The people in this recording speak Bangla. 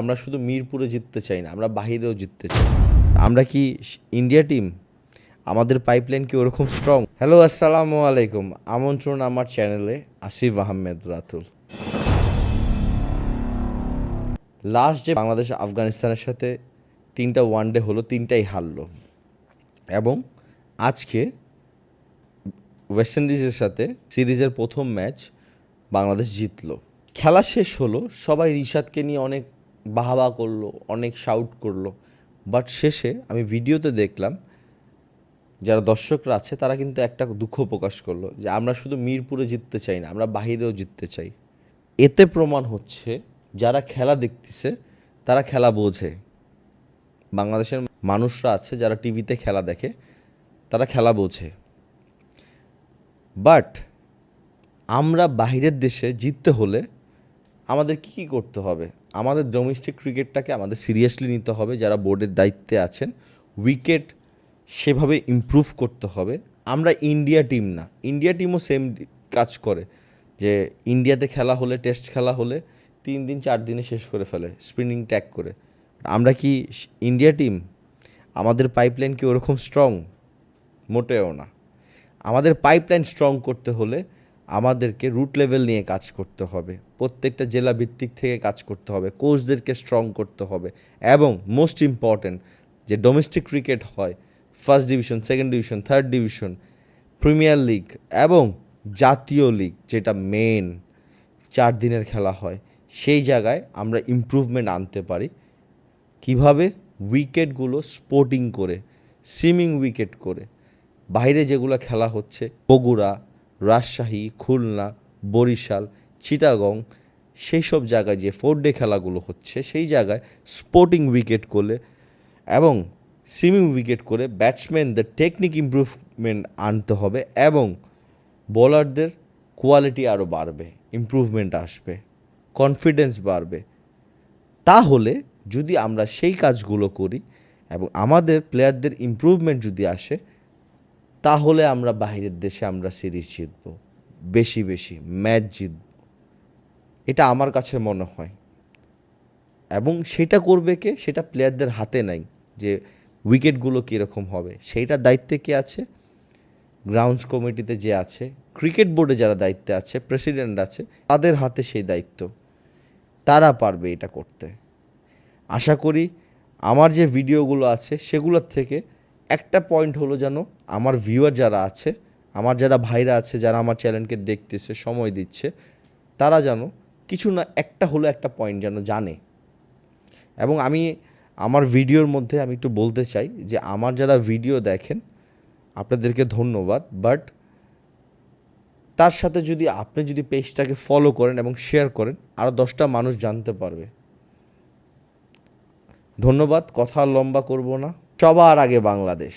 আমরা শুধু মিরপুরে জিততে চাই না, আমরা বাহিরেও জিততে চাই। আমরা কি ইন্ডিয়া টিম? আমাদের পাইপলাইন কি ওরকম স্ট্রং হ্যালো আসসালামু আলাইকুম। আমন্ত্রণ আমার চ্যানেলে আসিফ আহমেদ রাতুল। লাস্ট যে বাংলাদেশ আফগানিস্তানের সাথে তিনটা ওয়ানডে হলো, তিনটাই হারলো। এবং আজকে ওয়েস্ট ইন্ডিজের সাথে সিরিজের প্রথম ম্যাচ বাংলাদেশ জিতলো। খেলা শেষ হলো, সবাই রিশাদকে নিয়ে অনেক বাহাবা করল, অনেক শাউট করল। বাট শেষে আমি ভিডিওতে দেখলাম, যারা দর্শকরা আছে, তারা কিন্তু একটা দুঃখ প্রকাশ করল যে আমরা শুধু মিরপুরে জিততে চাই না, আমরা বাহিরেও জিততে চাই। এতে প্রমাণ হচ্ছে, যারা খেলা দেখতেছে, তারা খেলা বোঝে। বাংলাদেশের মানুষরা আছে, যারা টিভিতে খেলা দেখে, তারা খেলা বোঝে। বাট আমরা বাইরের দেশে জিততে হলে আমাদের কি কী করতে হবে? আমাদের ডোমেস্টিক ক্রিকেটটাকে আমাদের সিরিয়াসলি নিতে হবে, যারা বোর্ডের দায়িত্বে আছেন। উইকেট সেভাবে ইমপ্রুভ করতে হবে। আমরা ইন্ডিয়া টিম না। ইন্ডিয়া টিমও সেম কাজ করে, যে ইন্ডিয়াতে খেলা হলে টেস্ট খেলা হলে তিন দিন, চার দিনে শেষ করে ফেলে স্পিনিং ট্যাগ করে। আমরা কি ইন্ডিয়া টিম আমাদের পাইপলাইন কি ওরকম স্ট্রং মোটেও না। আমাদের পাইপলাইন স্ট্রং করতে হলে আমাদেরকে রুট লেভেল নিয়ে কাজ করতে হবে। প্রত্যেকটা জেলা ভিত্তিক থেকে কাজ করতে হবে কোচদেরকে স্ট্রং করতে হবে এবং মোস্ট ইম্পর্ট্যান্ট যে ডোমেস্টিক ক্রিকেট হয় first division second division third division premier league এবং জাতীয় লিগ যেটা মেন চার দিনের খেলা হয়, সেই জায়গায় আমরা ইমপ্রুভমেন্ট আনতে পারি। কীভাবে? উইকেটগুলো স্পোর্টিং করে সিমিং উইকেট করে। বাইরে যেগুলো খেলা হচ্ছে, বগুড়া রাজশাহী, খুলনা, বরিশাল, চিটাগং সেই সব জায়গায় যে ফোর ডে খেলাগুলো হচ্ছে, সেই জায়গায় স্পোর্টিং উইকেট করলে এবং সিমিং উইকেট করে ব্যাটসম্যানদের টেকনিক ইমপ্রুভমেন্ট আনতে হবে এবং বোলারদের কোয়ালিটি আরও বাড়বে ইমপ্রুভমেন্ট আসবে কনফিডেন্স বাড়বে। তাহলে যদি আমরা সেই কাজগুলো করি এবং আমাদের প্লেয়ারদের ইমপ্রুভমেন্ট যদি আসে তাহলে আমরা বাইরের দেশে আমরা সিরিজ জিতব, বেশি বেশি ম্যাচ জিতব। এটা আমার কাছে মনে হয়। এবং সেটা করবে কে? সেটা প্লেয়ারদের হাতে নাই যে উইকেটগুলো কীরকম হবে। সেইটার দায়িত্বে কে আছে? গ্রাউন্ডস কমিটিতে যে আছে, ক্রিকেট বোর্ডে যারা দায়িত্বে আছে, প্রেসিডেন্ট আছে, তাদের হাতে সেই দায়িত্ব। তারা পারবে এটা করতে। আশা করি আমার যে ভিডিওগুলো আছে, সেগুলোর থেকে একটা পয়েন্ট হলো যেন আমার ভিউয়ার যারা আছে, আমার যারা ভাইরা আছে, যারা আমার চ্যানেলকে দেখতেছে, সময় দিচ্ছে, তারা যেন কিছু না, একটা হলো একটা পয়েন্ট যেন জানে। এবং আমি আমার ভিডিওর মধ্যে আমি একটু বলতে চাই যে, আমার যারা ভিডিও দেখেন, আপনাদেরকে ধন্যবাদ বাট তার সাথে যদি আপনি যদি পেজটাকে ফলো করেন এবং শেয়ার করেন আরও দশটা মানুষ জানতে পারবে। ধন্যবাদ, কথা লম্বা করব না। সবার আগে বাংলাদেশ।